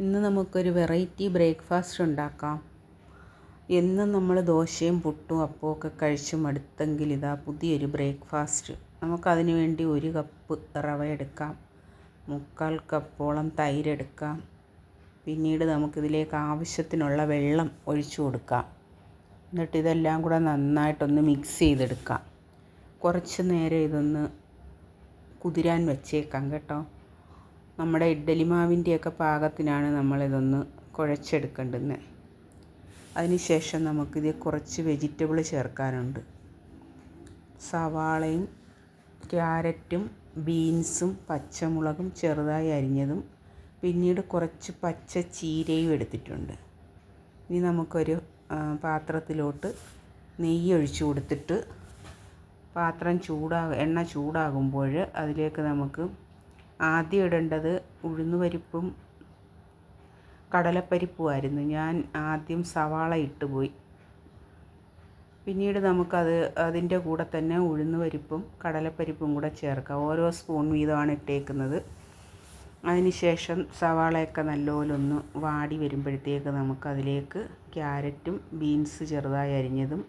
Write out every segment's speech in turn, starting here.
ഇന്ന് നമുക്കൊരു variety breakfast ഉണ്ടാക്കാം. എന്നും നമ്മൾ ദോശയും പുട്ടും അപ്പവും ഒക്കെ കഴിച്ച് മടുത്തെങ്കിൽ ഇതാ പുതിയൊരു ബ്രേക്ക്ഫാസ്റ്റ്. നമുക്കതിന് വേണ്ടി ഒരു കപ്പ് റവ എടുക്കാം. മുക്കാൽ കപ്പോളം തൈരെടുക്കാം പിന്നീട് നമുക്കിതിലേക്ക് ആവശ്യത്തിനുള്ള വെള്ളം ഒഴിച്ചു കൊടുക്കാം. എന്നിട്ട് ഇതെല്ലാം കൂടെ നന്നായിട്ടൊന്ന് മിക്സ് ചെയ്തെടുക്കാം. കുറച്ച് നേരം ഇതൊന്ന് കുതിരാൻ വെച്ചേക്കാം കേട്ടോ. നമ്മുടെ ഇഡ്ഡലി മാവിന്റെയൊക്കെ പാകത്തിനാണ് നമ്മളിതൊന്ന് കുഴച്ചെടുക്കേണ്ടുന്നത് അതിനുശേഷം നമുക്കിത് കുറച്ച് വെജിറ്റബിൾ ചേർക്കാനുണ്ട്. സവാളയും ക്യാരറ്റും ബീൻസും പച്ചമുളകും ചെറുതായി അരിഞ്ഞതും പിന്നീട് കുറച്ച് പച്ച ചീരയും എടുത്തിട്ടുണ്ട്. ഇനി നമുക്കൊരു പാത്രത്തിലോട്ട് നെയ്യ് ഒഴിച്ചു കൊടുത്തിട്ട് പാത്രം ചൂടാ എണ്ണ ചൂടാകുമ്പോൾ അതിലേക്ക് നമുക്ക് ആദ്യം ഇടേണ്ടത് ഉഴുന്നുപരിപ്പും കടലപ്പരിപ്പുമായിരുന്നു. ഞാൻ ആദ്യം സവാള ഇട്ടുപോയി. പിന്നീട് നമുക്കത് അതിന്റെ കൂടെ തന്നെ ഉഴുന്നുപരിപ്പും കടലപ്പരിപ്പും കൂടെ ചേർക്കാം. ഓരോ സ്പൂൺ വീതമാണ് ഇട്ടേക്കുന്നത്. അതിനുശേഷം സവാളയൊക്കെ നല്ലപോലെ ഒന്ന് വാടി വരുമ്പോഴത്തേക്ക് നമുക്കതിലേക്ക് ക്യാരറ്റും ബീൻസ് ചെറുതായി അരിഞ്ഞതും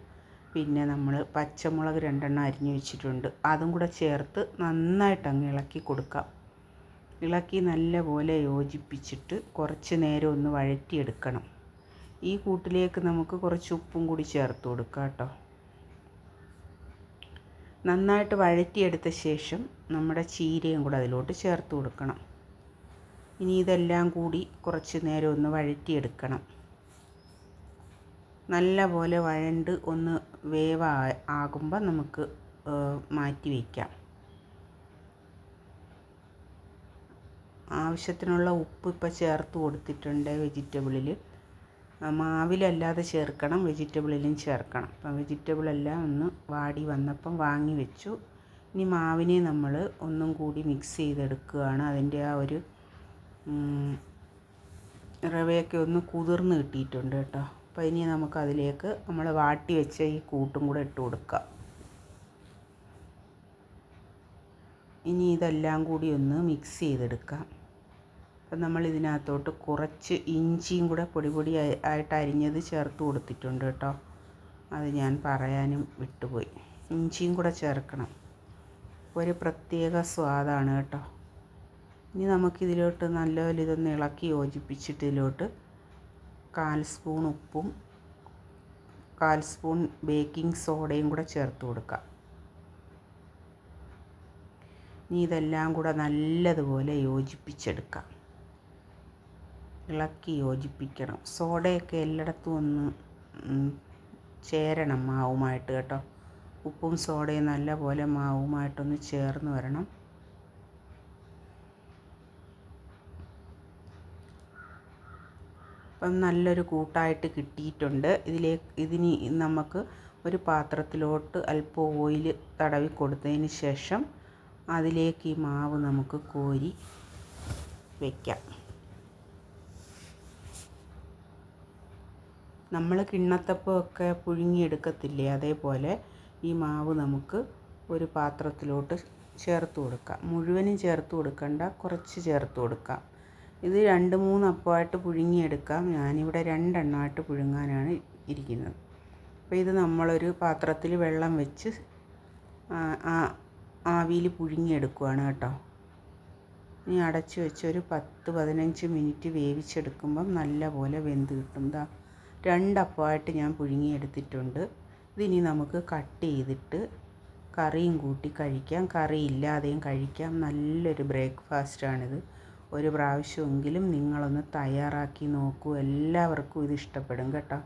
പിന്നെ നമ്മൾ പച്ചമുളക് രണ്ടെണ്ണം അരിഞ്ഞു വെച്ചിട്ടുണ്ട്. അതും കൂടെ ചേർത്ത് നന്നായിട്ട് അങ്ങ് ഇളക്കി കൊടുക്കാം. ഇളക്കി നല്ലപോലെ യോജിപ്പിച്ചിട്ട് കുറച്ച് നേരം ഒന്ന് വഴറ്റിയെടുക്കണം. ഈ കൂട്ടിലേക്ക് നമുക്ക് കുറച്ച് ഉപ്പും കൂടി ചേർത്ത് കൊടുക്കാം കേട്ടോ. നന്നായിട്ട് വഴറ്റിയെടുത്ത ശേഷം നമ്മുടെ ചീരയും കൂടെ അതിലോട്ട് ചേർത്ത് കൊടുക്കണം. ഇനി ഇതെല്ലാം കൂടി കുറച്ച് നേരം ഒന്ന് വഴറ്റിയെടുക്കണം. നല്ല പോലെ വഴണ്ട് ഒന്ന് വേവ ആകുമ്പോൾ നമുക്ക് മാറ്റി വയ്ക്കാം ആവശ്യത്തിനുള്ള ഉപ്പ് ഇപ്പോൾ ചേർത്ത് കൊടുത്തിട്ടുണ്ട് വെജിറ്റബിളിൽ മാവിലല്ലാതെ ചേർക്കണം വെജിറ്റബിളിലും ചേർക്കണം. അപ്പം വെജിറ്റബിളെല്ലാം ഒന്ന് വാടി വന്നപ്പം വാങ്ങി വെച്ചു. ഇനി മാവിനെ നമ്മൾ ഒന്നും കൂടി മിക്സ് ചെയ്തെടുക്കുകയാണ്. അതിന്റെ ആ ഒരു റവയൊക്കെ ഒന്ന് കുതിർന്ന് കിട്ടിയിട്ടുണ്ട് കേട്ടോ. അപ്പോൾ ഇനി നമുക്ക് അതിലേക്ക് നമ്മൾ വാട്ടി വെച്ച ഈ കൂട്ടും കൂടെ ഇട്ട് കൊടുക്കാം. ഇനി ഇതെല്ലാം കൂടി ഒന്ന് മിക്സ് ചെയ്തെടുക്കാം. അപ്പം നമ്മൾ ഇതിനകത്തോട്ട് കുറച്ച് ഇഞ്ചിയും കൂടെ പൊടി പൊടി ആയിട്ട് അരിഞ്ഞത് ചേർത്ത് കൊടുത്തിട്ടുണ്ട് കേട്ടോ. അത് ഞാൻ പറയാനും വിട്ടുപോയി. ഇഞ്ചിയും കൂടെ ചേർക്കണം. ഒരു പ്രത്യേക സ്വാദാണ് കേട്ടോ. ഇനി നമുക്കിതിലോട്ട് നല്ലപോലെ ഇതൊന്ന് ഇളക്കി യോജിപ്പിച്ചിട്ട് ഇതിലോട്ട് കാൽ സ്പൂൺ ഉപ്പും കാൽ സ്പൂൺ ബേക്കിംഗ് സോഡയും കൂടെ ചേർത്ത് കൊടുക്കാം. ഇനി ഇതെല്ലാം കൂടെ നല്ലതുപോലെ യോജിപ്പിച്ചെടുക്കാം. ഇളക്കി യോജിപ്പിക്കണം. സോഡയൊക്കെ എല്ലായിടത്തും ഒന്ന് ചേരണം മാവുമായിട്ട് കേട്ടോ. ഉപ്പും സോഡയും നല്ലപോലെ മാവുമായിട്ടൊന്ന് ചേർന്ന് വരണം. അപ്പം നല്ലൊരു കൂട്ടായിട്ട് കിട്ടിയിട്ടുണ്ട്. ഇതിലേക്ക് ഇതിന് നമുക്ക് ഒരു പാത്രത്തിലോട്ട് അല്പം ഓയിൽ തടവി കൊടുത്തതിന് ശേഷം അതിലേക്ക് ഈ മാവ് നമുക്ക് കോരി വയ്ക്കാം നമ്മൾ കിണ്ണത്തപ്പമൊക്കെ പുഴുങ്ങിയെടുക്കത്തില്ലേ? അതേപോലെ ഈ മാവ് നമുക്ക് ഒരു പാത്രത്തിലോട്ട് ചേർത്ത് കൊടുക്കാം. മുഴുവനും ചേർത്ത് കൊടുക്കണ്ട കുറച്ച് ചേർത്ത് കൊടുക്കാം. ഇത് രണ്ട് മൂന്ന് അപ്പമായിട്ട് പുഴുങ്ങിയെടുക്കാം. ഞാനിവിടെ രണ്ടെണ്ണമായിട്ട് പുഴുങ്ങാനാണ് ഇരിക്കുന്നത്. അപ്പോൾ ഇത് നമ്മളൊരു പാത്രത്തിൽ വെള്ളം വെച്ച് ആവിയിൽ പുഴുങ്ങിയെടുക്കുവാണ് കേട്ടോ. ഇനി അടച്ച് വെച്ച് ഒരു പത്ത് പതിനഞ്ച് മിനിറ്റ് വേവിച്ചെടുക്കുമ്പം നല്ല പോലെ വെന്ത് കിട്ടും. ദാ രണ്ടപ്പമായിട്ട് ഞാൻ പുഴുങ്ങിയെടുത്തിട്ടുണ്ട്. ഇതിനി നമുക്ക് കട്ട് ചെയ്തിട്ട് കറിയും കൂട്ടി കഴിക്കാം. കറി ഇല്ലാതെയും കഴിക്കാം. നല്ലൊരു ബ്രേക്ക്ഫാസ്റ്റാണിത്. ഒരു പ്രാവശ്യമെങ്കിലും നിങ്ങളൊന്ന് തയ്യാറാക്കി നോക്കൂ. എല്ലാവർക്കും ഇത് ഇഷ്ടപ്പെടും കേട്ടോ.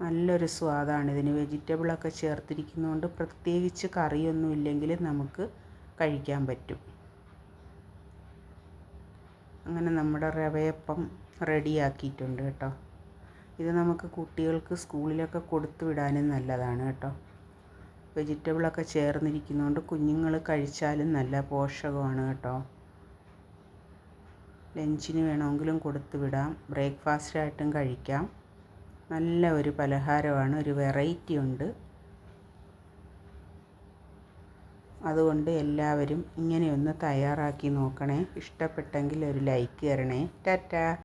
നല്ലൊരു സ്വാദാണ് ഇതിന്. വെജിറ്റബിളൊക്കെ ചേർത്തിരിക്കുന്നതുകൊണ്ട് പ്രത്യേകിച്ച് കറിയൊന്നും ഇല്ലെങ്കിൽ നമുക്ക് കഴിക്കാൻ പറ്റും. അങ്ങനെ നമ്മുടെ റവയപ്പം റെഡിയാക്കിയിട്ടുണ്ട് കേട്ടോ. ഇത് നമുക്ക് കുട്ടികൾക്ക് സ്കൂളിലൊക്കെ കൊടുത്തു വിടാനും നല്ലതാണ് കേട്ടോ. വെജിറ്റബിളൊക്കെ ചേർന്നിരിക്കുന്നതുകൊണ്ട് കുഞ്ഞുങ്ങൾ കഴിച്ചാലും നല്ല പോഷകമാണ് കേട്ടോ. ലഞ്ചിന് വേണമെങ്കിലും കൊടുത്തു വിടാം. ബ്രേക്ക്ഫാസ്റ്റായിട്ടും കഴിക്കാം. നല്ല ഒരു പലഹാരമാണ്. ഒരു വെറൈറ്റി ഉണ്ട്. അതുകൊണ്ട് എല്ലാവരും ഇങ്ങനെയൊന്ന് തയ്യാറാക്കി നോക്കണേ. ഇഷ്ടപ്പെട്ടെങ്കിൽ ഒരു ലൈക്ക് തരണേ. ടാറ്റാ.